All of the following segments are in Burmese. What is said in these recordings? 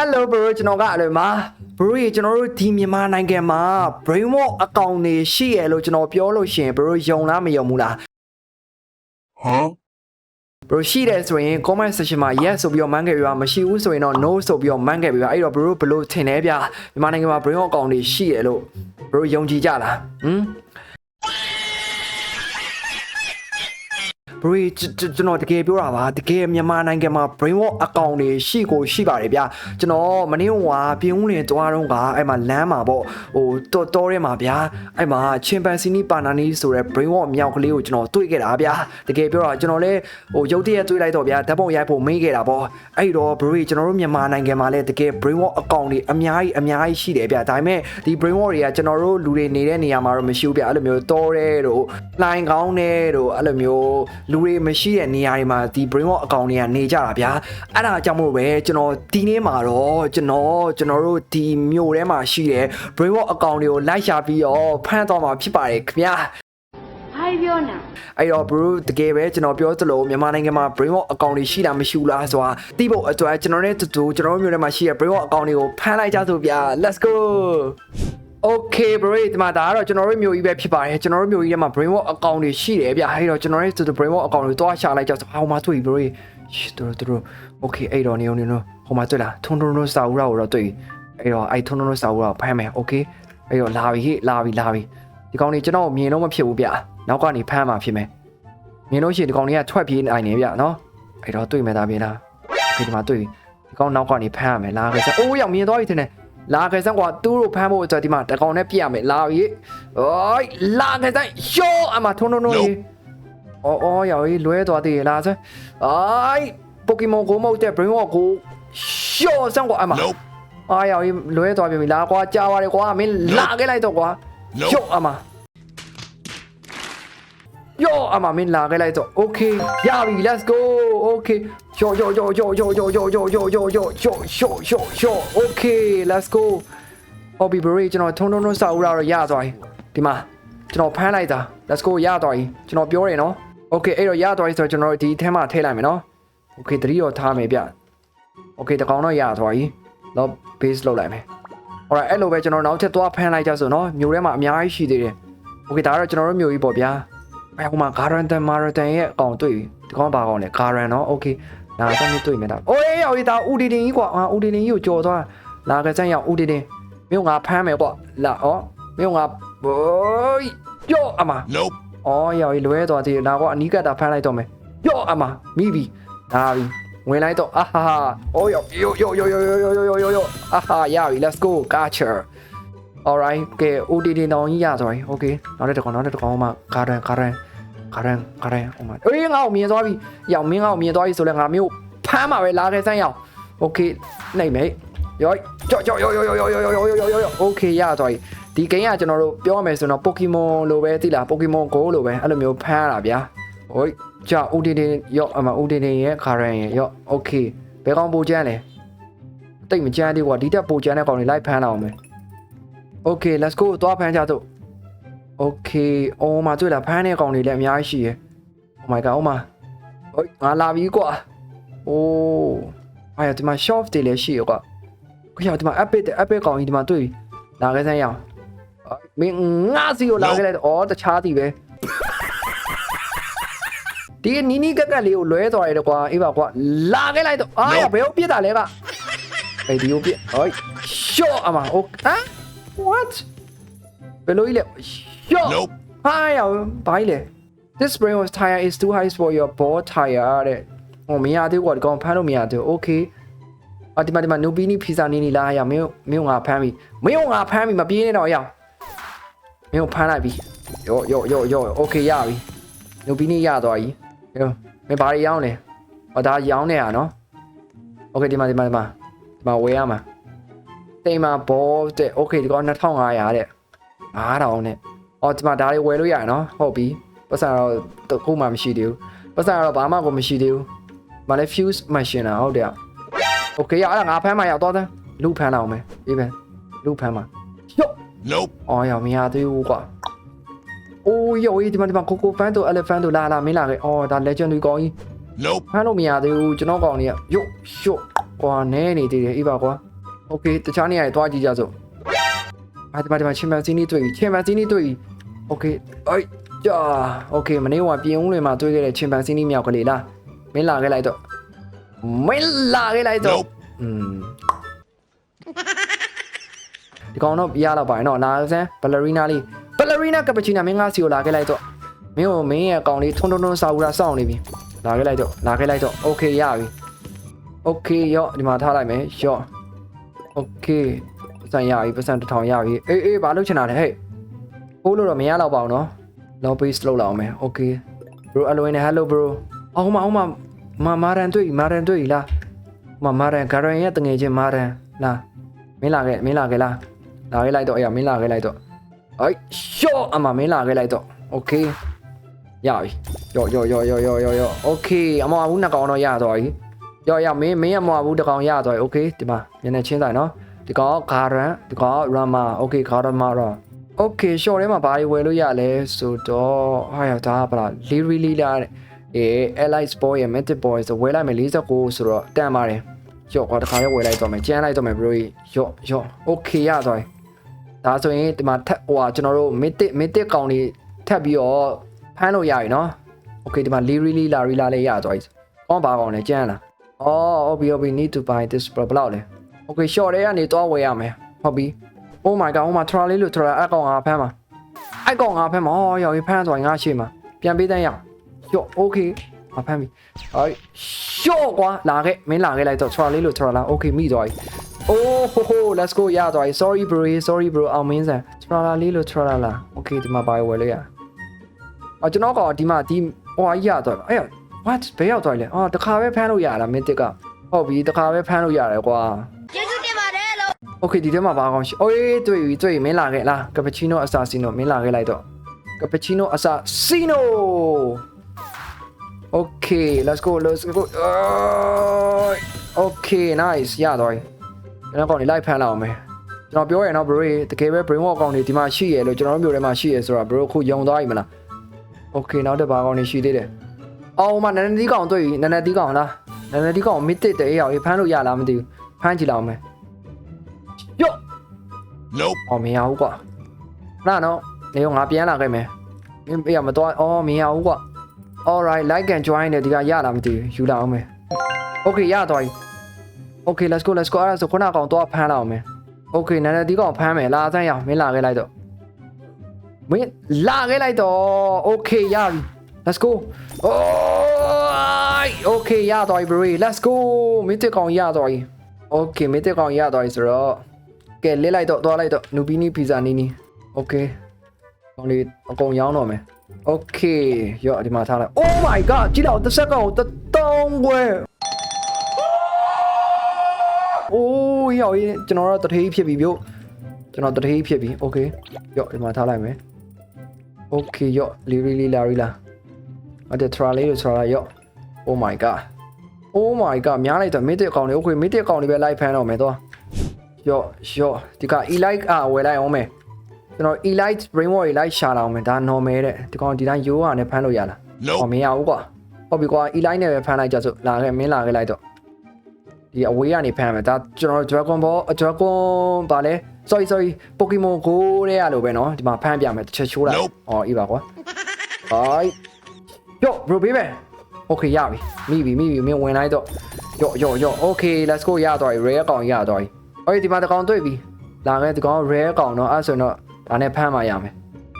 Hello bro ကျွန်တော်ကအလွယ်မှာ bro ရေကျွန်တော်တို့ဒီမြန်မာနိုင်ငံမှာ brainwash အကောင့်တွေရှိရလို့ကျွန်တော်ပြောလို့ရှရင် bro ယုံလားမယုံဘူးလား Huh? bro ရှိတယ်ဆိုရင် comment section မှာ yes ဆိုပြီးတော့ man ခဲ့ပြပါမရှိဘူးဆိုရင်တော့ no ဆိုပြီးတော့ man ခဲ့ပြပါအဲ့တော့ bro ဘယ်လို့ထင်လဲဗျမြန်မာနိုင်ငံမှာ brainwash အကောင့်တွေရှိရလို့ bro ယုံကြည်ကြလားဟမ် ဘရီကျွန်တော်တကယ်ပြောတာပါတကယ်မြန်မာနိုင်ငံမှာ brainwash account တွေရှိကိုရှိပါတယ်ဗျာကျွန်တော်မနေ့ကပြင်းဦးလင်တွားတော့ကအဲ့မှာလမ်းမှာပေါ့ဟိုတော်တော်ထဲမှာဗျာအဲ့မှာချင်ပန်စီနီပါနာနီဆိုတဲ့ brainwash မြောက်ကလေးကိုကျွန်တော်တွေ့ခဲ့တာဗျာတကယ်ပြောတာကျွန်တော်လည်းဟိုရုပ်တရက်တွေ့လိုက်တော့ဗျာဓာတ်ပုံရိုက်ဖို့မေးခဲ့တာပေါ့အဲ့တော့ဘရီကျွန်တော်တို့မြန်မာနိုင်ငံမှာလည်းတကယ် brainwash account တွေအများကြီးအများကြီးရှိတယ်ဗျာဒါပေမဲ့ဒီ brainwash တွေကကျွန်တော်တို့လူတွေနေတဲ့နေရာမှာတော့မရှိဘူးဗျာအဲ့လိုမျိုးတော်တဲ့တို့လိုင်းကောင်းတဲ့တို့အဲ့လိုမျိုးလူတွေမရှိတဲ့နေရာတွေမှာဒီ brainwash အကောင့်တွေကနေကြတာဗျာအဲ့ဒါကြောင့်မို့ပဲကျွန်တော်ဒီနေ့မှာတော့ကျွန်တော်ကျွန်တော်တို့ဒီမြို့ထဲမှာရှိတဲ့ brainwash အကောင့်တွေကိုလိုက်ရှာပြီးတော့ဖမ်းသွားမှာဖြစ်ပါတယ်ခင်ဗျာဘာပြောနေအဲ့တော့ bro တကယ်ပဲကျွန်တော်ပြောသလိုမြန်မာနိုင်ငံမှာ brainwash အကောင့်တွေရှိတာမရှိဘူးလားဆိုတာသိဖို့အတွက်ကျွန်တော်နဲ့တူတူကျွန်တော်တို့မြို့ထဲမှာရှိတဲ့ brainwash အကောင့်တွေကိုဖမ်းလိုက်ကြစို့ဗျာ let's go Okay bro ဒီမှာဒါကတော့ကျွန်တော်တို့မျိုးကြီးပဲဖြစ်ပါတယ်ကျွန်တော်တို့မျိုးကြီးထဲမှာ brainwash account တွေရှိတယ်ဗျအဲ့တော့ကျွန်တော်ရဲ့ to brainwash account တွေတွားရှာလိုက်ကြဆိုဟောမှာတွေ့ပြီ bro ရှစ်တို့တို့ Okay အဲ့တော့နေနေနေဟိုမှာတွေ့လားထုံထုံထုံစာဦးရာကိုတော့တွေ့ပြီအဲ့တော့အဲ့ထုံထုံထုံစာဦးရာကိုဖမ်းမယ် Okay အဲ့တော့လာပြီဟေ့လာပြီလာပြီဒီကောင်တွေကျွန်တော်မြင်လို့မဖြစ်ဘူးဗျနောက်ကနေဖမ်းမှာဖြစ်မယ်မြင်လို့ရှိရင်ဒီကောင်တွေကထွက်ပြေးနိုင်နေဗျနော်အဲ့တော့တွေ့မယ်သားပြေးလား Okay ဒီမှာတွေ့ပြီဒီကောင်နောက်ကနေဖမ်းရမယ်လာခဲ့စအိုးရောက်မြင်သွားပြီထင်တယ် လာခဲ့စမ်းကွာသူ့ကိုဖမ်းဖို့အတွက်ဒီမှာတကောင်နဲ့ပြစ်ရမယ်လာပြီအိုးလာခဲ့စမ်းရှောအမထုံထုံထုံကြီးအော်အော်ရောက်ရေးလွဲသွားသေးလားစမ်းအိုင်ပိုကီမွန်ကိုမဟုတ်တဲ့ brain walk ကိုရှောစမ်းကွာအမ Nope. အာရောက်ရေးလွဲသွားပြီလာကွာကြာပါတယ်ကွာမင်းလာခဲ့လိုက်တော့ကွာ Nope. ရှောအမယောအမမင်းလာခဲ့လိုက်တော့ okay ရပြီ let's go okay ရှောရှောရှောရှောရှောရှောရှောရှောရှောရှောရှောရှောရှောရှောရှော okay let's go ဟောဘီဘရီကျွန်တော်ထုံထုံထုံစာဦးရတော့ရသွားပြီဒီမှာကျွန်တော်ဖမ်းလိုက်တာ let's go ရသွားပြီကျွန်တော်ပြောတယ်နော် okay အဲ့တော့ရသွားပြီဆိုတော့ကျွန်တော်ဒီထဲမှာထည့်လိုက်မယ်နော် okay တတိရောထားမယ်ဗျ okay တကောင်တော့ရသွားပြီတော့ base လုပ်လိုက်မယ် alright အဲ့လိုပဲကျွန်တော်နောက်ထပ်သွားဖမ်းလိုက်ကြဆိုနော်မျိုးထဲမှာအများကြီးရှိသေးတယ် okay ဒါကတော့ကျွန်တော်တို့မျိုးကြီးပေါ့ဗျာအဲဟိုမှာ Garantan Marathon ရဲ့အကောင်တွေ့ပြီဒီကောင်ဘာကောင်လဲ Garan နော် okay လာတော့မျိုးတွေ့မယ်ဒါအိုးအေးရောက်ရေးဒါဦးဒီတင်ကြီးကွာဟာဦးဒီတင်ကြီးကိုကြော်သွားလာကြစမ်းရောက်ဦးဒီတင်မင်းငါဖမ်းမယ်ကွာလာဩမင်းငါဘိုးယော့အမ Nope. ဩရောက်လွဲသွားသေးတယ်လာကွာအနီးကပ်တာဖမ်းလိုက်တော့မယ်ယော့အမမိပြီလာပြီဝင်လိုက်တော့အာဟာဟာဩယောယောယောယောယောယောယောယောယောယောအာဟာရပြီ let's go catcher alright ကဲ ODD တောင်ကြီးရသွားပြီ okay နောက်တစ်တစ်ကောင်နောက်တစ်တစ်ကောင်မှကာရ န်ကာရန်ကာရန်ကာရန်ဟိုမှာအေးငါ့ကိုမြင်သွားပြီရောက်မင်းငါ့ကိုမြင်သွားပြီဆိုလဲငါမျိုးဖမ်းမှာပဲလာခဲ့စမ်းရောက် okay နိုင်မယ် ရောကြောကြောရောရောရောရောရောရောရောရောရောโอเคရသွားပြီဒီဂိမ်းကကျွန်တော်တို့ပြောရမယ်ဆိုတော့ပိုကီမွန်လိုပဲသိလားပိုကီမွန်ဂိုးလိုပဲအဲ့လိုမျိုးဖမ်းရတာဗျာဟိုကြောဦးတင်တင်ရောအမဦးတင်တင်ရဲ့ခါရန်ရဲ့ရောโอเคဘယ်ကောင်ပိုချမ်းလဲတိတ်မချမ်းသေးကွာဒီတက်ပိုချမ်းတဲ့ကောင်တွေလိုက်ဖမ်းလာအောင်မယ်โอเค let's go သွားဖမ်းကြတော့ โอเคအော်မတွေ့လားဖမ်းတဲ့ကောင်တွေလည်းအများကြီးရှိရယ် oh my god အော်မဟိုငါလာပြီကွာအိုးအဲ့ဒီမှာ short တွေလည်းရှိရကွာ ခွေဒီမှာ epic တဲ့ epic ကောင်ကြီးဒီမှာတွေ့ပြီလာခဲ့စမ်းရအောင်မင်းငါစီကိုလာခဲ့လိုက်တော့ဩတခြားသည်ပဲဒီနီနီကက်ကက်လေးကိုလွဲသွားရတယ်ကွာအေးပါကွာလာခဲ့လိုက်တော့အာရဘယ်ကိုပြစ်တာလဲကအေးဒီကိုပြစ်ဟိုရှော့အမโอဟမ် what ဘယ်လိုကြီးလဲ ရှော့ Nope. ဟာရဘာကြီးလဲ This spring was tire is too high for your ball tire တဲ့ဟိုမရသေးဘူးကွာဒီကောင်ဖမ်းလို့မရသေးဘူး okay အော်ဒီမှာဒီမှာနူပီနီဖီဇာနေနေလားရမင်းမင်းငါဖမ်းပြီမင်းငါဖမ်းပြီမပြေးနဲ့တော့ရအောင်မင်းဖမ်းလိုက်ပြီယောယောယောယောโอเคရပြီနူပီနီရသွားပြီယောမင်းဘာတွေရောင်းလဲဟောဒါရောင်းနေရနော်โอเคဒီမှာဒီမှာဒီမှာဒီမှာဝယ်ရမှာတိမ်မှာဘောတဲ့โอเคဒီကောင်2500တဲ့9000နဲ့ ။အော်ဒီမှာဒါတွေဝယ်လို့ရတယ်နော်။ဟုတ်ပြီ။ပတ်စံတော့တခုမှမရှိသေးဘူး။ပတ်စံတော့ဘာမှကိုမရှိသေးဘူး။မလဲ fuse machine လားဟုတ်တယ်။ Okay အဲ့ဒါငါဖမ်းမှရောက်သွားတယ်။လူဖမ်းအောင်မယ်။အေးပဲ။လူဖမ်းမှာ။ယော့ Nope ။အော်ရောင်မရသေးဘူးကွာ။အိုးယော့ဒီမှာဒီမှာကိုကိုဖန်တို့ elephant တို့လာလာမင်းလာခဲ့။အော်ဒါ legend တွေကောင်းကြီး။ Nope ။ဖမ်းလို့မရသေးဘူးကျွန်တော်ကောင်ကြီးကယော့ရှော့ကွာနဲနေသေးတယ်အေးပါကွာ။ Okay တခြားနေရာတွေသွားကြည့်ကြစို့။ဘာဒီမှာဒီမှာချင်ပန်ဇီနီတွေ့ပြီချင်ပန်ဇီနီတွေ့ပြီ။ โอเคအိုက်ကြာโอเคမနေ့ကပြင်ဦးလွင်မှာတွေ့ခဲ့တဲ့ချင်ပန်စီနီမြောက်ကလေးလားမင်းလာခဲ့လိုက်တော့မင်းလာခဲ့လိုက်တော့ Nope. อืมဒီကောင်တော့ပြရတော့ပါရင်တော့နာစမ်းဘလရီနာလေးဘလရီနာကပချီနာမင်းငါစီကိုလာခဲ့လိုက်တော့မင်းကိုမင်းရဲ့အကောင်လေးထုံထုံထုံစာဦးတာစောင့်နေပြီလာခဲ့လိုက်တော့လာခဲ့လိုက်တော့โอเคရပြီโอเคရော့ဒီမှာထားလိုက်မယ်ရော့โอเคပတ်စံရပြီပတ်စံတစ်ထောင်ရပြီအေးအေးဘာလို့ချင်တာလဲဟဲ့ ပိုးလို့တော့မရတော့ပါဘူးနော် long pace လောက်လာအောင်မယ် okay bro အလွင်နဲ့ hello bro အောင်မအောင်မမမာရန်တွေ့မာရန်တွေ့လားမမာရန်ဂါရန်ရဲ့တငယ်ချင်းမာရန်လားမင်းလာခဲ့မင်းလာခဲ့လားလာခဲ့လိုက်တော့အေးမင်းလာခဲ့လိုက်တော့အိုက်ရှော့အမမင်းလာခဲ့လိုက်တော့ okay ရပြီရော့ရော့ရော့ရော့ရော့ရော့ရော့ okay အမဘူးနှစ်ကောင်တော့ရသွားပြီရော့ရော့မင်းမင်းအမဘူးတစ်ကောင်ရသွားပြီ okay ဒီမှာညနေချင်းဆိုင်နော်ဒီကောင်ဂါရန်ဒီကောင်ရမာ okay ဂါရမာတော့ โอเคရှော့ထဲမှာဘာတွေဝယ်လို့ရလဲဆိုတော့ဟာရဒါကဗလားလီရီလီလာတဲ့အေး Elite Sport ရဲ့ Mythic Boy ဆိုဝယ်လိုက်မယ်49ဆိုတော့တန်ပါတယ် ရော့ကွာတခါလေးဝယ်လိုက်တော့မယ်ကျန်းလိုက်တော့မယ် bro ရော့ရော့ okay ရသွားပြီဒါဆိုရင်ဒီမှာထက်ဟိုဟာကျွန်တော်တို့ mythic mythic ကောင်လေးထပ်ပြီးတော့ဖမ်းလို့ရပြီနော် okay ဒီမှာ liri li la ri la လေးရသွားပြီကောင်းပါကောင်လဲကျန်းလားအော် okay okay need to buy this bro ဘယ်လောက်လဲ okay short တွေကနေသွားဝယ်ရမယ်ဟုတ်ပြီ oh my god oh my tra လေးလို့ tra အကောင်ငါဖမ်းမှာအကောင်ငါဖမ်းမှာဟောရောက်ရင်ဖမ်းသွားငါရှိမှာပြန်ပေးတန်းရရော့ okay ငါဖမ်းပြီအိုးရှော့ကွာလာခဲ့မင်းလာခဲ့လိုက်တော့ tra လေးလို့ tra လာ okay မိသွားပြီ oh ho ho let's go ရသွားပြီ sorry bro sorry bro အောင်မင်းစံ tra လာလေးလို့ tra လာလာ okay ဒီမှာပါဝယ်လို့ရအော်ကျွန်တော်ကဒီမှာဒီဟိုအကြီးရသွားပြီအဲ့ what ဘယ်ရောက်သွားလဲအော်တခါပဲဖမ်းလို့ရတာမင်းတစ်ကဟုတ်ပြီတခါပဲဖမ်းလို့ရတယ်ကွာကျေးဇူးတင် ပါတယ်လို့ Okay ဒီထဲမှာဘာကောင်းရှိအေးတွေ့ပြီတွေ့ပြီမင်းလာခဲ့လားကပချီနိုအဆာစီနိုမင်းလာခဲ့လိုက်တော့ကပချီနိုအဆာစီနို Okay let's go let's go Okay nice ရတော့ကျွန်တော်ကောင်းနေလိုက်ဖမ်းလာအောင်မယ်ကျွန်တော်ပြောရရင်တော့ bro တကယ်ပဲ brain walk ကောင်းနေဒီမှာရှိရလို့ကျွန်တော်တို့မျိုးထဲမှာရှိရဆိုတော့ bro ခုယုံသွားပြီမလား Okay နောက်တစ်ပါကောင်းနေရှိသေးတယ်အော်မနန်းတီးကောင်တွေ့ပြီနန်းတီးကောင်လားနန်းတီးကောင်မစ်တစ်တဲ့အေးအောင်ဖမ်းလို့ရလားမသိဘူးဖမ်းကြည့်လောက်မယ်ယော့ Nope. အော်မရဘူးကွာနာနော်နေရောငါပြန်လာခဲ့မယ်မင်းပြမတော့အော်မရဘူးကွာ alright like and join တယ်ဒီကရလားမသိဘူးယူလာအောင်မယ် okay ရတော့ပြီ okay let's go let's go အဲ့ဒါဆိုခုနကောင်တော့ဖမ်းလာအောင်မယ် okay နာနေဒီကောင်ဖမ်းမယ်လာစမ်းရအောင်မင်းလာခဲ့လိုက်တော့မင်းလာခဲ့လိုက်တော့ okay ရပြီ let's go အိုး okay ရတော့ပြီ bro let's go မင်းတက်ကောင်ရတော့ပြီ okay မင်းတက်ကောင်ရတော့ပြီဆိုတော့ ကဲလစ်လိုက်တော့သွားလိုက်တော့နူပီနီပီဇာနီနီโอเคကောင်းလေးအကုန်ရောင်းတော့မယ်โอเคရော့ဒီမှာထားလိုက် Oh my god ကြည့်တော့တစ်စက္ကန့်ကိုတစ်တောင်းခွဲအိုးရော့ရေးကျွန်တော်တော့တထေးဖြစ်ပြီဗျို့ကျွန်တော်တထေးဖြစ်ပြီโอเคရော့ဒီမှာထားလိုက်မယ်โอเคရော့လီရီလီလာရီလာအဲ့ဒါထရာလေးကိုထရာရော့ Oh my god Oh my god များလိုက်တော့မစ်တဲ့အကောင်လေးโอเคမစ်တဲ့အကောင်လေးပဲလိုက်ဖမ်းတော့မယ်တော့ ရော့ရော့ဒီက elite အာဝယ်လိုက်အောင်မယ်ကျွန်တော် elite brainwash တွေလိုက်ရှာလာအောင်မယ်ဒါ normal တဲ့ဒီကောင်ဒီတိုင်းရိုးဟာနဲ့ဖမ်းလို့ရလား Nope. ဟောမရဘူးကွာဟုတ်ပြီကွာ elite နဲ့ပဲဖမ်းလိုက်ကြစို့လာခဲ့မင်းလာခဲ့လိုက်တော့ဒီအဝေးကနေဖမ်းမယ်ဒါကျွန်တော် dragon ball dragon ဘာလဲ sorry sorry pokemon go တဲ့ရလို့ပဲเนาะဒီမှာဖမ်းပြမယ်တစ်ချက်ချိုးလိုက် Nope. ဟောအေးပါကွာဟိုင်းယော့ bro baby okay ရပြီမိပြီမိပြီမင်းဝင်လိုက်တော့ယော့ယော့ယော့ okay let's go ရတော့ rare ကောင်ရတော့ ဟေးဒီမှာတကောင်တွေ့ပြီလာခဲ့တကောင် rare ကောင်တော့အဲ့ဆိုတော့ဒါနဲ့ဖမ်းမှရမယ်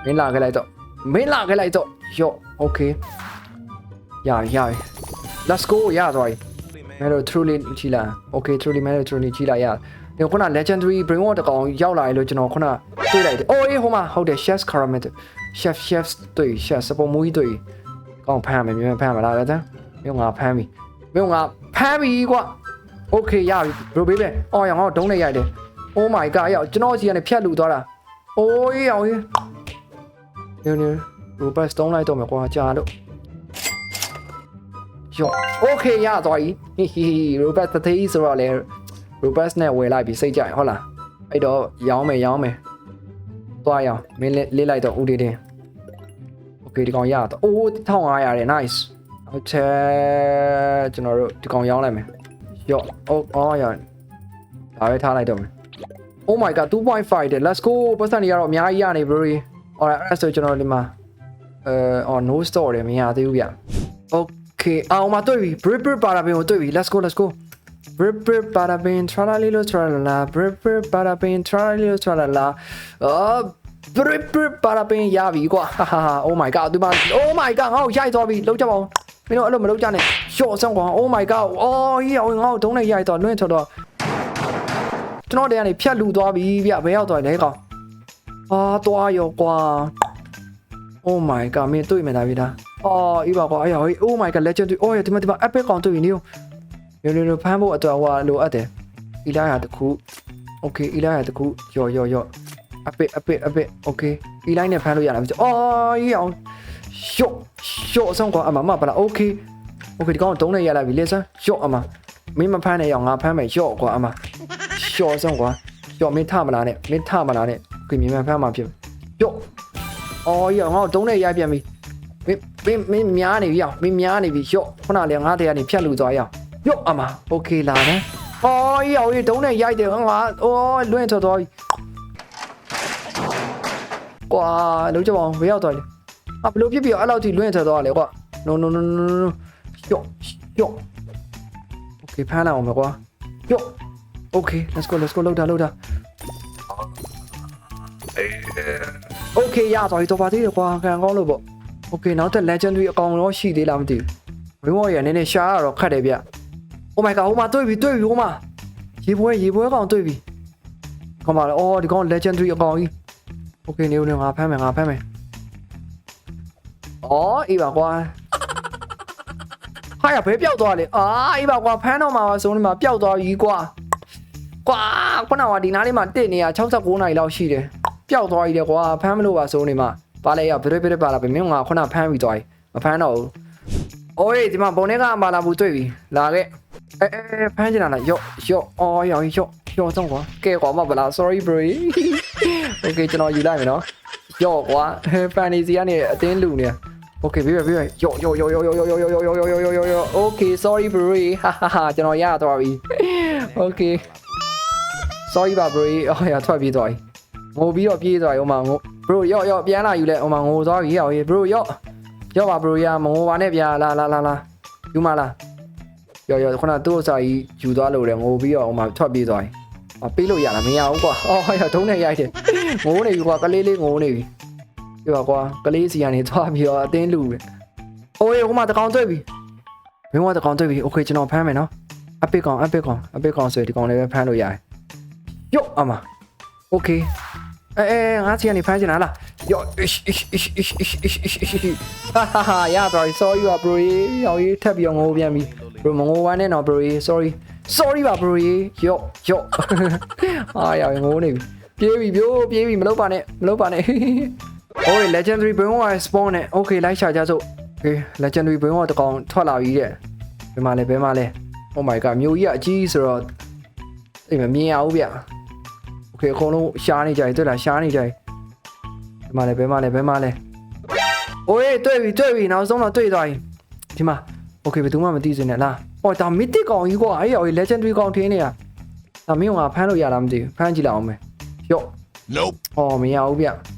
မင်းလာခဲ့လိုက်တော့မင်းလာခဲ့လိုက်တော့ယော့ okay ရရရ let's go ရသွားပြီမဲလို့ truly ကြည့်လာ okay truly မဲလို့ truly ကြည့်လာရဒီခုန legendary brain ward တကောင်ရောက်လာရလို့ကျွန်တော်ခုနတွေ့လိုက်တယ်အိုးအေးဟိုမှာဟုတ်တယ် chef's caramel chef chef တွေ့ chef စပေါ်မူကြီးတွေ့ကောင်းဖမ်းမယ်မြန်ဖမ်းမလားလက်တန်းမြို့ငါဖမ်းပြီမြို့ငါဖမ်းပြီကွာ โอเคရပြီ bro baby အော်ရောင်ငါ့ကိုဒုံးနေရိုက်တယ် oh my god ရောက်ကျွန်တော်စီကနေဖြတ်လူသွားတာအိုးရောင်ကြီးညနေ robust တုံးလိုက်တော့မယ်ကွာကြာလို့ယောโอเคရသွားပြီဟီဟီ robust တသေးဆိုတော့လေ robust နဲ့ဝယ်လိုက်ပြီစိတ်ကြိုက်ဟုတ်လားအဲ့တော့ရောင်းမယ်ရောင်းမယ်သွားရောင်းမင်းလေးလိုက်တော့ဦးလေးတင်โอเคဒီကောင်ရတော့အိုး1500ရတယ် nice ဟုတ်တယ်ကျွန်တော်တို့ဒီကောင်ရောင်းလိုက်မယ် ရော့အော်အော်ရဒါပဲထားလိုက်တော့မယ် Oh my god 2.5တဲ့ let's go ပတ်စံတွေကတော့အများကြီးရနေ bro alright အဲ့ဒါဆိုကျွန်တော်ဒီမှာအဲအော် no store တယ်မရသေးဘူးဗျ Okay အောင်မတွေ့ပြီ Brit Brit ပါတာပင်ကိုတွေ့ပြီ let's go let's go Brit Brit ပါတာပင် tralali lo tralala Brit Brit ပါတာပင် tralali lo tralala အော် Brit Brit ပါတာပင်ရပြီကွာဟာဟာ Oh my god ဒီမှာ Oh my god ငါ့ကိုရိုက်သွားပြီလောက်ကြပါဦး မင်းတို့အဲ့လိုမလုပ်ကြနဲ့ရှော့ဆောင်ကွာ Oh my god အော်ဟေးအောင်ငါ့ကိုဒုံးနဲ့ရိုက်သွားလွင့်ထွက်တော့ကျွန်တော်တည်းကနေဖြတ်လူသွားပြီဗျဘယ်ရောက်သွားလဲကောင်အာသွားရောကွာ Oh my god မင်းတွေ့မြင်တာပြီလားအော်အေးပါကွာအေးဟေး Oh my god legend အော်ရဒီမှာဒီမှာ epic ကောင်တွေ့ပြီနေရောရောရောဖမ်းဖို့အတွက်ဟိုလိုအပ်တယ်အီလာယာတခု Okay အီလာယာတခုရော်ရော်ရော် epic epic epic Okay အီလိုက်နဲ့ဖမ်းလို့ရတာပြီအော်အေးအောင် ရှော့ရှော့ဆောင်ကွာအမမပါလား Okay Okay ဒီကောင်တုံးနဲ့ရလာပြီလေစမ်းရှော့အမမင်းမဖမ်းနဲ့ရအောင်ငါဖမ်းမယ်ရှော့ကွာအမရှော့ဆောင်ကွာရှော့မင်းထမလားနဲ့မင်းထမလားနဲ့ Okay မြင်မှဖမ်းမှာဖြစ်ရှော့ အော်ရငါ့ကိုတုံးနဲ့ရိုက်ပြန်ပြီမင်းမင်းမင်းများနေပြီအောင်မင်းများနေပြီရော့ခုနလေငါတရားနေဖြတ်လူသွားရအောင်ရော့အမโอเคလာတယ်အော်ရအောင်ရတုံးနဲ့ရိုက်တယ်ငါအော်လွင့်ထွက်သွားပြီကွာလုံးကြပါအောင်ဘယ်ရောက်သွားလဲ ။ဟာဘလို့ဖြစ်ပြီးအဲ့လောက်ထိလွင့်ထွက်သွားလဲကွာ။ no no no no no ယော့ယော့ Okay ဖမ်းလိုက်အောင်ပဲကွာ။ယော့ Okay let's go let's go လောက်တာလောက်တာ။ Okay ရသွားပြီတော့ပါသေးတယ်ကွာခံကောင်းလို့ပေါ့။ Okay နောက်ထပ် legendary အကောင်တော့ရှိသေးလားမသိဘူး။ဝင်းဝေါ်ရနည်းနည်းရှားရတော့ခတ်တယ်ဗျ။ Oh my god ဟိုမှာတွေ့ပြီတွေ့ပြီဟိုမှာရေပွဲရေပွဲကောင်တွေ့ပြီ။ကောင်ပါလေ။အော်ဒီကောင် legendary အကောင်ကြီး။ Okay နေဦးနေငါဖမ်းမယ်ငါဖမ်းမယ်။ အော်အေးပါကွာဟာရဘဲပျောက်သွားလေအာအေးပါကွာဖမ်းတော့မှာပါဆိုနေမှာပျောက်သွားပြီကွာကွာခုနကဒီနားလေးမှာတစ်နေရ69နိုင်လောက်ရှိတယ်ပျောက်သွားပြီလေကွာဖမ်းမလို့ပါစိုးနေမှာပါလေရဘရဘရပါလာပဲမင်းကခုနဖမ်းပြီးသွားပြီမဖမ်းတော့ဘူးအိုးဒီမှာဘုံထဲကမာလာဘူးတွေ့ပြီလာခဲ့အဲအဲဖမ်းချင်တာလားယော့ယော့အော်ယော့ယော့ယော့တော့ကွာကဲကွာမဗလား sorry bro okay ကျွန်တော်ယူလိုက်မယ်နော်ယော့ကွာဖန်နေစီကနေအတင်းလူနေ Okay ပြေးပြေးယော့ယော့ယော့ယော့ယော့ယော့ယော့ယော့ယော့ယော့ယော့ယော့ယော့ Okay sorry bro ဟာဟာဟာကျွန်တော်ရသွားပြီ Okay sorry ပါ bro အော်ရထွက်ပြေးသွားပြီငိုပြီးတော့ပြေးသွားရောမငို bro ရော့ရော့ပြန်လာယူလဲဟိုမှာငိုသွားပြီဟောရေ bro ရော့ရော့ပါ bro ရမငိုပါနဲ့ဗျာလာလာလာလာယူမလားရော့ရော့ခုနသူ့ဥစားကြီးယူသွားလို့လေငိုပြီးတော့ဟိုမှာထွက်ပြေးသွားပြီအပေးလို့ရလားမရဘူးကွာအော်ဟောထုံးနဲ့ရိုက်တယ်ငိုနေပြီကွာကလေးလေးငိုနေပြီ ပြပါကွာကလေးစီကနေသွားပြီးတော့အတင်းလူတယ်အိုးရေဟိုမှာတကောင်တွေ့ပြီမင်းကတကောင်တွေ့ပြီโอเคကျွန်တော်ဖမ်းမယ်နော်အပစ်ကောင်အပစ်ကောင်အပစ်ကောင်ဆိုဒီကောင်လေးပဲဖမ်းလို့ရတယ်ယော့အမโอเค အဲအဲငါစီကနေဖမ်းချင်တာလားယောဟာဟာဟာရတော့ sorry ပါ bro ရောင်ရေးထပ်ပြီးငိုပြန်ပြီ bro မငိုဝမ်းနဲ့တော့ bro sorry sorry ပါ bro ယော့ယော့အာရငိုနေပြီပြေးပြီပြိုးပြေးပြီမလုပ်ပါနဲ့မလုပ်ပါနဲ့ ။ Okay legendary brainwall spawn နဲ့ okay လိုက်ရှာကြစို့။ Okay legendary brainwall တကောင်ထွက်လာပြီတဲ့။ဘယ်မှာလဲဘယ်မှာလဲ။ Oh my god မြို့ကြီးကအကြီးဆိုတော့အိမ်မမြင်ရဘူးဗျ။ Okay အကုန်လုံးရှားနေကြပြီတွေ့လားရှားနေကြပြီ။ဘယ်မှာလဲဘယ်မှာလဲဘယ်မှာလဲ။ Okay တွေ့ပြီတွေ့ပြီနောက်ဆုံးတော့တွေ့သွားပြီ။ဒီမှာ Okay ဘယ်သူမှမသိစင်နဲ့လား။အော်ဒါ mythic ကောင်ကြီးကွာအဲ့ရော legendary ကောင်ထင်းနေတာ။ဒါမင်းကဖမ်းလို့ရတာမသိဘူးဖမ်းကြည့်လိုက်အောင်မယ်။ရော့ Nope အော်မရဘူးဗျ။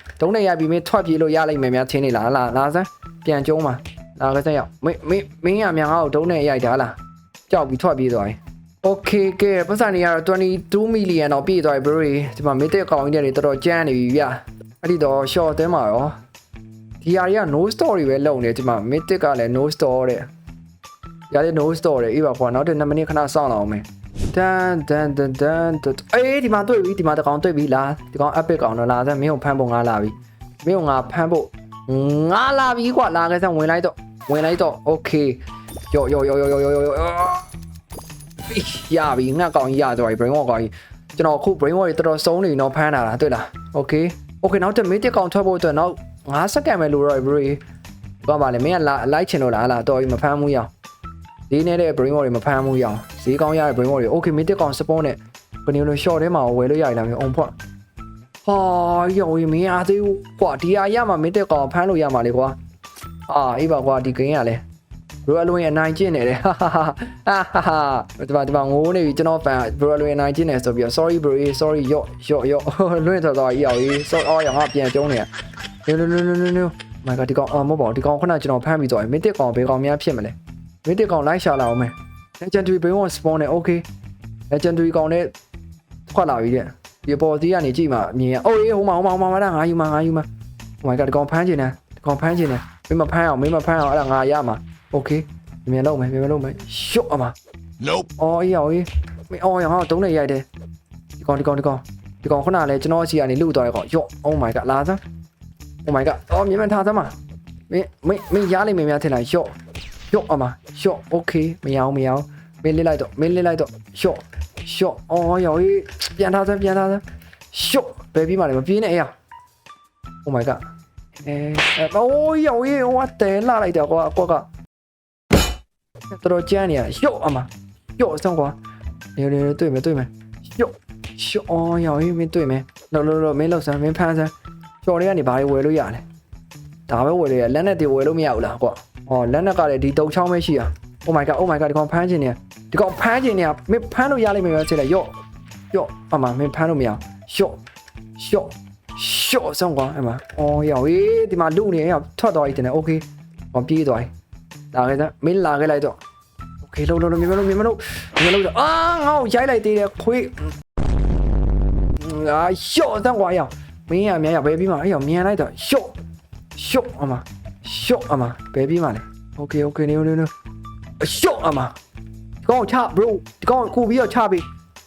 ဒုံးနဲ့ရိုက်ပြီးမင်းထွက်ပြေးလို့ရလိုက်မယ်များချင်းနေလားလာလာစမ်းပြန်ကျုံးပါလာကစမ်းရောက်မင်းမင်းမင်းရမြန်ငါ့ကိုဒုံးနဲ့ရိုက်တာလားကြောက်ပြီးထွက်ပြေးသွားပြီ Okay ကဲပတ်စံနေရတော့22 million တော့ပြည့်သွားပြီ bro ဒီမှာ mythic ကောင်ကြီးတွေတော်တော်ကျန်းနေပြီဗျအဲ့ဒီတော့ short တဲမှာရောဒီဟာတွေက no story ပဲလုံနေဒီမှာ mythic ကလည်း no store တဲ့ရတဲ့ no store တဲ့အေးပါကွာနောက်တစ်2မိနစ်ခဏစောင့်လာအောင်မယ် တန်တန်တန်တန်တန်အေးဒီမှာတွေ့ပြီဒီမှာတကောင်တွေ့ပြီလားဒီကောင် epic ကောင်တော့လာစမ်းမင်းကိုဖမ်းဖို့ငါလာပြီမင်းကိုငါဖမ်းဖို့ငါလာပြီကွာလာခဲ့စမ်းဝင်လိုက်တော့ဝင်လိုက်တော့ okay ယောယောယောယောယောယောယောရပြီငှက်ကောင်ကြီးရသွားပြီ brain walk ကောင်ကြီးကျွန်တော်အခု brain wash တွေတော်တော်စုံနေတော့ဖမ်းလာတာတွေ့လား okay okay နောက်တစ်မိတစ်ကောင်ထွက်ဖို့အတွက်နောက်9စက္ကန့်ပဲလိုတော့ bro သွားပါလေမင်းကလာလိုက်ချင်လို့လားဟာတော်ပြီမဖမ်းဘူးရအောင် ဒီနေတဲ့ brain wash တွေမဖမ်းဘူးရအောင်ဈေးကောင်းရတဲ့ brain wash တွေ okay မိတစ်ကောင် spawn နဲ့ဘယ်လိုလဲ short ထဲမှာဝယ်လို့ရရလားမျိုး on ဖွက်ဟာယောမင်းအားသေးဘူးကွာဒီအရမှာမိတစ်ကောင်ဖမ်းလို့ရမှာလေကွာအာအေးပါကွာဒီ game ကလည်း bro အလွင်အနိုင်ကျင့်နေတယ်ဟာဟာဟာဟာဟာဒီမှာဒီမှာငိုးနေပြီကျွန်တော် fan bro အလွင်အနိုင်ကျင့်နေဆိုပြီးတော့ sorry bro sorry ယော့ယော့ယော့လွင့်ထွက်သွားကြီးအောင်ကြီး sorry အော်ရောငါပြန်ကျုံးနေရ no no no no no my god ဒီကောင်အော်မဟုတ်ပါဘူးဒီကောင်ခုနကျွန်တော်ဖမ်းပြီးသွားပြီမင်းတစ်ကောင်ဘယ်ကောင်များဖြစ်မလဲ မင်းတစ်ကောင်လိုက်ရှာလာအောင်မယ် legendary brain one spawn နဲ့ okay legendary ကောင်နဲ့ထွက်လာပြီတဲ့ဒီပေါ်စီကနေကြည့်မှာမြင်ရအိုးဟိုမှာဟိုမှာဟိုမှာငါယူမှာငါယူမှာ oh my god ဒီကောင်ဖမ်းချင်တယ်ဒီကောင်ဖမ်းချင်တယ်မင်းမဖမ်းအောင်မင်းမဖမ်းအောင်အဲ့ဒါငါရမှာ okay မြန်လုံးမယ်မြန်လုံးမယ်ရှုတ်အမ Nope. အော်အေးရော်အေးမင်းအော်ရောင်ဟောတုံးနေရိုက်တယ်ဒီကောင်ဒီကောင်ဒီကောင်ဒီကောင်ခုနကလည်းကျွန်တော်စီကနေလူသွားတဲ့ကောင်ယော့ oh my god လာစမ်း oh my god အော်မြန်မြန်ထားစမ်းပါမင်းမင်းမင်းရားလိမ့်မယ်များထင်လားယော့ ယော့အမယော့ okay မရအောင်မရအောင်မင်းလစ်လိုက်တော့မင်းလစ်လိုက်တော့ယော့ယော့အော်ရော်အေးပြန်ထားစမ်းပြန်ထားစမ်းယော့ဘယ်ပြီးမှလဲမပြေးနဲ့အေးရ oh my god အဲအိုးရော်အေးဟိုကတဲလာလိုက်တော့ကွာကွာကတော်တော်ကြမ်းနေရရှော့အမရှော့ဆောင်ကွာနေနေတွေ့မယ်တွေ့မယ်ရှော့ရှော့အော်ရောင်ရေးမင်းတွေ့မယ်လောလောလောမင်းလောက်စမ်းမင်းဖမ်းစမ်းရှော့လေးကနေဘာတွေဝယ်လို့ရလဲဒါပဲဝယ်လို့ရလက်နဲ့တွေဝယ်လို့မရဘူးလားကွာ ဟောလက်နက်ကလည်းဒီတုံချောင်းပဲရှိอ่ะ Oh my god Oh my god ဒီကောင်ဖမ်းချင်နေဒီကောင်ဖမ်းချင်နေမင်းဖမ်းလို့ရလိမ့်မယ်ပဲချစ်လိုက်ယော့ယော့အမမင်းဖမ်းလို့မရယော့ယော့ယော့ဆုံးကွာအမအော်ရောက်ဟေးဒီမှာလူနေရောက်ထွက်သွားပြီတင်တယ် Okay ဟောပြေးသွားပြီလာခဲ့စမ်းမင်းလာခဲ့လိုက်တော့ Okay လုံးလုံးမြင်မလို့မြင်မလို့မြင်မလို့အာငေါ့ရိုက်လိုက်သေးတယ်ခွေးအာယော့ဆုံးကွာရောက်မင်းရမြန်ရပဲပြီးမှအဲ့ရောက်မြန်လိုက်တော့ယော့ယော့အမ ရှော့အမဘယ်ပြီးမှလဲโอเคโอเคနေနေနေရှော့အမဒီကောင်ချ bro ဒီကောင်ကူပြီးတော့ချပြီ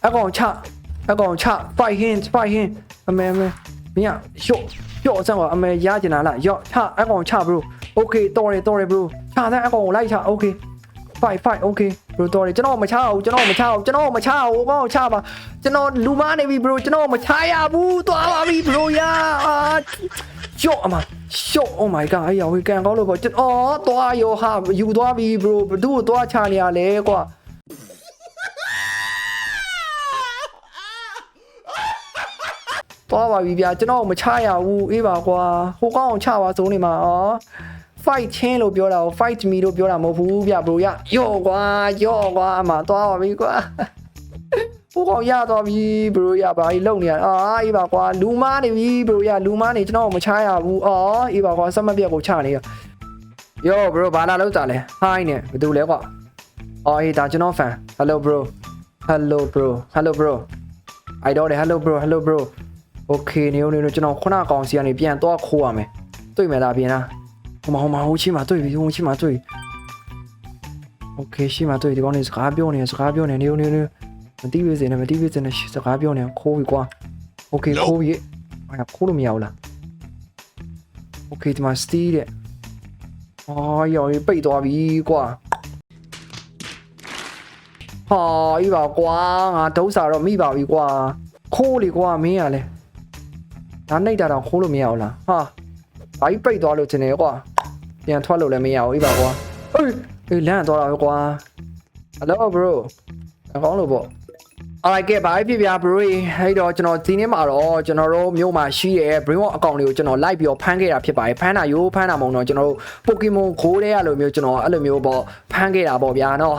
အကောင်ချအကောင်ချ fight him fight him အမေအမေမင်းရရှော့ရှော့စမ်းကွာအမေရကျင်လာလားရော့ချအကောင်ချ bro okay တော်တယ်တော်တယ် bro ချတဲ့အကောင်ကိုလိုက်ချ okay fight fight okay bro တော်တယ်ကျွန်တော်မချအောင်ကျွန်တော်မချအောင်ကျွန်တော်မချအောင်အကောင်ကိုချပါကျွန်တော်လူမနေပြီ bro ကျွန်တော်မချရဘူးသွားပါပြီ bro ရအာ ရှော့အမရှော့ oh my god အဲ့ရောကန်ကောင်းလို့ပေါ့ကျွန်တော်သွားရောဟာယူသွားပြီ bro ဘသူ့ကိုသွားချနေရလဲကွာသွားပါပြီဗျာကျွန်တော်မချရဘူးအေးပါကွာဟိုကောင်းအောင်ချပါစိုးနေမှာဩ fight ချင်းလို့ပြောတာကို fight me လို့ပြောတာမဟုတ်ဘူးဗျ bro ရယော့ကွာယော့ကွာအမသွားပါပြီကွာ ဟိုကောင်းရသွားပြီ bro ရဘာကြီးလုံနေရအာအေးပါကွာလူမားနေပြီ bro ရလူမားနေကျွန်တော်မချရဘူးအော်အေးပါကွာစက်မပြက်ကိုချနေရယော bro ဘာလာလောက်တာလဲ hi နဲ့ဘယ်သူလဲကွာအော်အေးဒါကျွန်တော် fan hello bro hello bro hello bro I don't hello bro hello bro โอเคနေဦးနေဦးကျွန်တော်ခုနကောင်စီကနေပြန်တော့ခိုးရမယ်တွေ့မယ်လားပြင်လားဟိုမှာဟိုမှာဟိုချင်းမှာတွေ့ပြီဟိုချင်းမှာတွေ့โอเคရှိမှာတွေ့ဒီကောင်နေစကားပြောနေစကားပြောနေနေဦးနေဦး မတိဝေးစင်နဲ့မတိဝေးစင်နဲ့စကားပြောနေခိုးပြီကွာโอเคခိုးပြီအဲ့ဒါခိုးလို့မရဘူးလားโอเคဒီမှာစတီးတဲ့အော်ရော်ပိတ်သွားပြီကွာဟာဤပါကွာငါဒုစာတော့မိပါပြီကွာခိုးလေကွာမင်းရလဲ ဒါနှိပ်တာတော့ခိုးလို့မရဘူးလားဟာဘာကြီးပိတ်သွားလို့ထင်တယ်ကွာပြန်ထွက်လို့လည်းမရဘူးအေးပါကွာအေးအေးလမ်းသွားတာပဲကွာ Hello bro အကောင်းလို့ပေါ့ alright ကဲဘာဖြစ်ပြ bro အဲ့တော့ကျွန်တော်ဒီနေ့မှာတော့ကျွန်တော်တို့မြို့မှာရှိတဲ့ brain walk account လေးကိုကျွန်တော် live ပြီးတော့ဖမ်းခဲ့တာဖြစ်ပါတယ်ဖမ်းတာရိုးဖမ်းတာမဟုတ်တော့ကျွန်တော်တို့ Pokemon Go တဲ့အဲ့လိုမျိုးကျွန်တော်အဲ့လိုမျိုးပေါ့ဖမ်းခဲ့တာပေါ့ဗျာနော်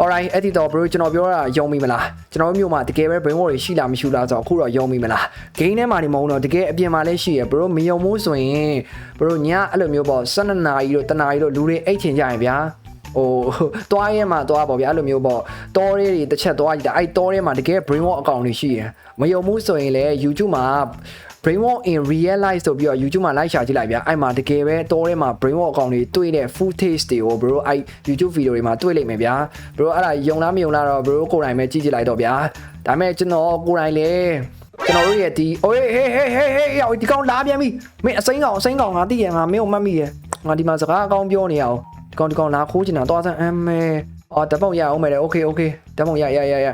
alright အဲ့ဒီတော့ bro ကျွန်တော်ပြောတာယုံမိမလားကျွန်တော်တို့မြို့မှာတကယ်ပဲ brain walk တွေရှိလားမရှိလားဆိုတော့အခုတော့ယုံမိမလား game ထဲမှာနေမဟုတ်တော့တကယ်အပြင်မှာလည်းရှိရ bro မယုံမို့ဆိုရင် bro ညအဲ့လိုမျိုးပေါ့12နာရီတို့တနာရီတို့လူတွေအိတ်ချင်ကြရင်ဗျာ ဟိုသွားရဲမှာသွားပေါ့ဗျာအဲ့လိုမျိုးပေါ့တောရဲတွေတစ်ချက်သွားကြည့်တာအဲ့တောရဲမှာတကယ် brain walk အကောင့်တွေရှိရယ်မယုံဘူးဆိုရင်လည်း YouTube မှာ brain walk in real life ဆိုပြီးတော့ YouTube မှာ live ရှာကြည့်လိုက်ဗျာအဲ့မှာတကယ်ပဲတောထဲမှာ brain walk အကောင့်တွေတွေ့တဲ့ footage တွေကို bro အဲ့ YouTube video တွေမှာတွေ့လိမ့်မယ်ဗျာ bro အဲ့ဒါယုံလားမယုံလားတော့ bro ကိုယ်တိုင်ပဲကြည့်ကြည့်လိုက်တော့ဗျာဒါမဲ့ကျွန်တော်ကိုယ်တိုင်လည်းကျွန်တော်တို့ရဲ့ဒီအိုးဟေးဟေးဟေးဟေးရောက်ဒီကောင်လာပြန်ပြီမင်းအစိမ်းကောင်အစိမ်းကောင်ငါသိရငါမင်းကိုမှတ်မိရငါဒီမှာစကားအကောင်ပြောနေရအောင် ကောင်ဒီကောင်လာခိုးချင်တာသွားစမ်းအမဲအော်တပုံရအောင်မယ်လေโอเคโอเคတပုံရရရရ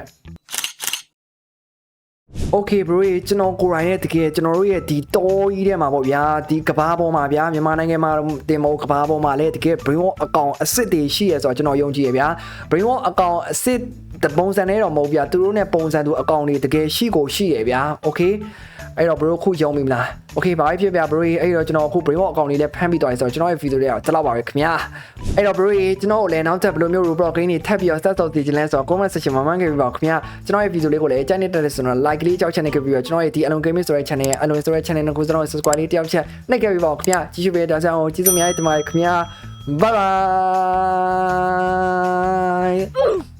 Okay bro ရေကျွန်တော်ကိုယ်တိုင်ရဲ့တကယ်ကျွန်တော်တို့ရဲ့ဒီတောကြီးထဲမှာပေါ့ဗျာဒီကဘာပေါ်မှာဗျာမြန်မာနိုင်ငံမှာတင်မို့ကဘာပေါ်မှာလည်းတကယ် brain wash အကောင်အစ်စ်တွေရှိရဆိုတော့ကျွန်တော်ယုံကြည်ရဗျာ brain wash အကောင်အစ်စ်တပုံစံနဲ့တော့မဟုတ်ဗျာသူတို့နဲ့ပုံစံသူအကောင်တွေတကယ်ရှိကိုရှိရဗျာ Okay အဲ့တော့ bro ခုယုံပြီမလား Okay ဘာဖြစ်ဗျာ bro ရေအဲ့တော့ကျွန်တော်အခု brain wash အကောင်လေးလည်းဖမ်းပြီးသွားပြီဆိုတော့ကျွန်တော်ရဲ့ video လေးကတလောက်ပါပဲခင်ဗျာအဲ့တော့ bro ရေကျွန်တော်ကိုလည်းနောက်ထပ်ဘယ်လိုမျိုး robot game တွေထပ်ပြီးတော့ set တော့တည်ခြင်းလဲဆိုတော့ comment section မှာမှန်းခဲ့ပြီးပါခင်ဗျာကျွန်တော်ရဲ့ video လေးကိုလည်းကြိုက်နေတဲ့တဲ့ဆိုတော့ like လေးကြောက်ချက်နေခဲ့ပြီးတော့ကျွန်တော်ရဲ့ဒီအလုံး gaming ဆိုတဲ့ channel ရဲ့အလုံးဆိုတဲ့ channel ကိုကျွန်တော် subscribe လေးတယောက်ချက်နှိပ်ခဲ့ပြီးပါခင်ဗျာကြည့်ရှုပေးတဲ့ဒါကြောင့်ကျေးဇူးများတင်ပါတယ်ခင်ဗျာ bye bye